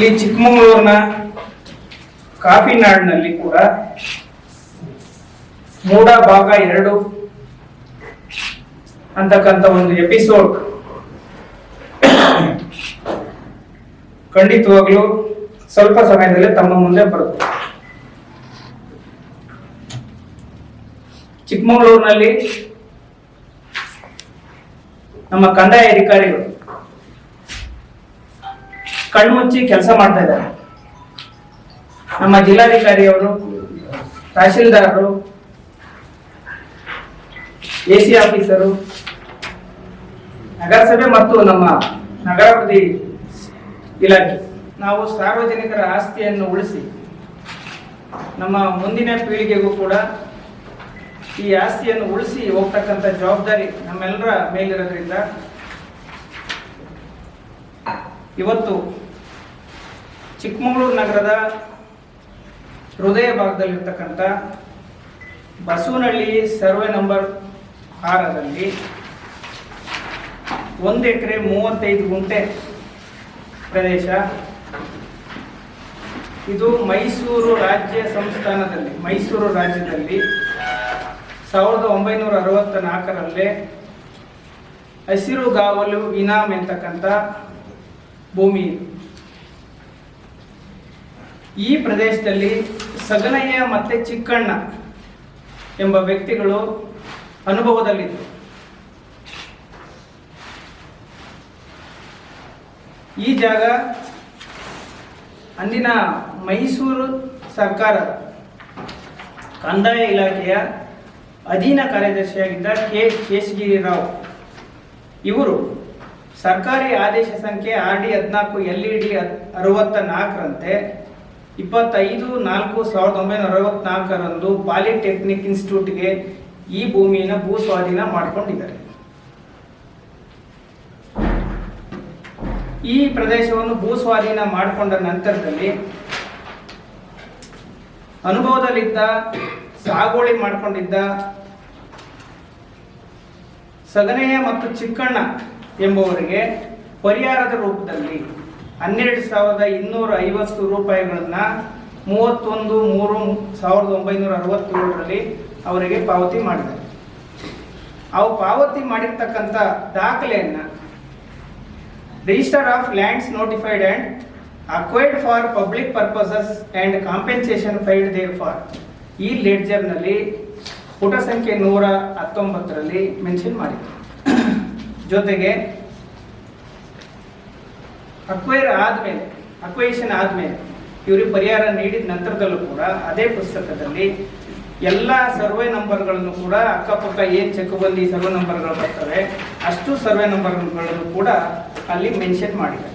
ಇಲ್ಲಿ ಚಿಕ್ಕಮಗಳೂರಿನ ಕಾಫಿ ನಾಡಿನಲ್ಲಿ ಕೂಡ ಮೂಡ ಭಾಗ ಎರಡು ಅಂತಕ್ಕಂಥ ಒಂದು ಎಪಿಸೋಡ್ ಖಂಡಿತವಾಗ್ಲೂ ಸ್ವಲ್ಪ ಸಮಯದಲ್ಲಿ ತಮ್ಮ ಮುಂದೆ ಬರುತ್ತೆ. ಚಿಕ್ಕಮಗಳೂರಿನಲ್ಲಿ ನಮ್ಮ ಕಂದಾಯ ಅಧಿಕಾರಿಗಳು ಕಣ್ಮುಚ್ಚಿ ಕೆಲಸ ಮಾಡ್ತಾ ಇದ್ದಾರೆ. ನಮ್ಮ ಜಿಲ್ಲಾಧಿಕಾರಿಯವರು, ತಹಶೀಲ್ದಾರರು ಎ ಸಿ ಆಫೀಸರು, ನಗರಸಭೆ ಮತ್ತು ನಮ್ಮ ನಗರಾಭಿವೃದ್ಧಿ ಇಲಾಖೆ. ನಾವು ಸಾರ್ವಜನಿಕರ ಆಸ್ತಿಯನ್ನು ಉಳಿಸಿ ನಮ್ಮ ಮುಂದಿನ ಪೀಳಿಗೆಗೂ ಕೂಡ ಈ ಆಸ್ತಿಯನ್ನು ಉಳಿಸಿ ಹೋಗ್ತಕ್ಕಂಥ ಜವಾಬ್ದಾರಿ ನಮ್ಮೆಲ್ಲರ ಮೇಲಿರೋದ್ರಿಂದ ಇವತ್ತು ಚಿಕ್ಕಮಗಳೂರು ನಗರದ ಹೃದಯ ಭಾಗದಲ್ಲಿರ್ತಕ್ಕಂಥ ಬಸವನಹಳ್ಳಿ ಸರ್ವೆ ನಂಬರ್ ಆರರಲ್ಲಿ ಒಂದು ಎಕರೆ ಮೂವತ್ತೈದು ಗುಂಟೆ ಪ್ರದೇಶ. ಇದು ಮೈಸೂರು ರಾಜ್ಯ ಸಂಸ್ಥಾನದಲ್ಲಿ, ಮೈಸೂರು ರಾಜ್ಯದಲ್ಲಿ ಸಾವಿರದ ಒಂಬೈನೂರ ಅರವತ್ತ ನಾಲ್ಕರಲ್ಲೇ ಹಸಿರುಗಾವಲು ಇನಾಮ್ ಎಂತಕ್ಕಂಥ ಭೂಮಿ. ಈ ಪ್ರದೇಶದಲ್ಲಿ ಸಗನಯ್ಯ ಮತ್ತೆ ಚಿಕ್ಕಣ್ಣ ಎಂಬ ವ್ಯಕ್ತಿಗಳು ಅನುಭವದಲ್ಲಿದ್ದರು ಈ ಜಾಗ ಅಂದಿನ ಮೈಸೂರು ಸರ್ಕಾರ ಕಂದಾಯ ಇಲಾಖೆಯ ಅಧೀನ ಕಾರ್ಯದರ್ಶಿಯಾಗಿದ್ದ ಕೆ ಶೇಷಗಿರಿ ರಾವ್ ಇವರು ಸರ್ಕಾರಿ ಆದೇಶ ಸಂಖ್ಯೆ ಆರ್ ಡಿ ಹದಿನಾಲ್ಕು, ಎಲ್ ಇ ಡಿ ಅರವತ್ತ ನಾಲ್ಕರಂತೆ ಇಪ್ಪತ್ತೈದು ನಾಲ್ಕು ಸಾವಿರದ ಒಂಬೈನೂರ ಅರವತ್ನಾಲ್ಕರಂದು ಪಾಲಿಟೆಕ್ನಿಕ್ ಇನ್ಸ್ಟಿಟ್ಯೂಟ್ಗೆ ಈ ಭೂಮಿಯನ್ನು ಭೂ ಸ್ವಾಧೀನ ಮಾಡಿಕೊಂಡಿದ್ದಾರೆ. ಈ ಪ್ರದೇಶವನ್ನು ಭೂ ಸ್ವಾಧೀನ ಮಾಡಿಕೊಂಡ ನಂತರದಲ್ಲಿ ಅನುಭವದಲ್ಲಿದ್ದ, ಸಾಗುವಳಿ ಮಾಡಿಕೊಂಡಿದ್ದ ಸಗನೆಯ ಮತ್ತು ಚಿಕ್ಕಣ್ಣ ಎಂಬುವರಿಗೆ ಪರಿಹಾರದ ರೂಪದಲ್ಲಿ ಹನ್ನೆರಡು ಸಾವಿರದ ಇನ್ನೂರ ಐವತ್ತು ರೂಪಾಯಿಗಳನ್ನು ಮೂವತ್ತೊಂದು ಮೂರು ಸಾವಿರದ ಒಂಬೈನೂರ ಅರವತ್ತೇಳರಲ್ಲಿ ಅವರಿಗೆ ಪಾವತಿ ಮಾಡಿದ್ದಾರೆ. ಅವು ಪಾವತಿ ಮಾಡಿರ್ತಕ್ಕಂಥ ದಾಖಲೆಯನ್ನು register of lands notified and acquired for public purposes and compensation filed there for ಈ ಲೆಡ್ಜರ್ನಲ್ಲಿ ಪುಟ ಸಂಖ್ಯೆ ನೂರ ಹತ್ತೊಂಬತ್ತರಲ್ಲಿ ಮೆನ್ಷನ್ ಮಾಡಿದೆ ಜೊತೆಗೆ ಅಕ್ವೈರ್ ಆದಮೇಲೆ ಅಕ್ವೈಷನ್ ಆದಮೇಲೆ ಇವರಿಗೆ ಪರಿಹಾರ ನೀಡಿದ ನಂತರದಲ್ಲೂ ಕೂಡ ಅದೇ ಪುಸ್ತಕದಲ್ಲಿ ಎಲ್ಲ ಸರ್ವೆ ನಂಬರ್ಗಳನ್ನು ಕೂಡ ಅಕ್ಕಪಕ್ಕ ಏನು ಚೆಕ್ ಬಂದು ಸರ್ವೆ ನಂಬರ್ಗಳು ಬರ್ತವೆ, ಅಷ್ಟು ಸರ್ವೆ ನಂಬರ್ಗಳನ್ನು ಕೂಡ ಅಲ್ಲಿ ಮೆನ್ಷನ್ ಮಾಡಿದ್ದಾರೆ.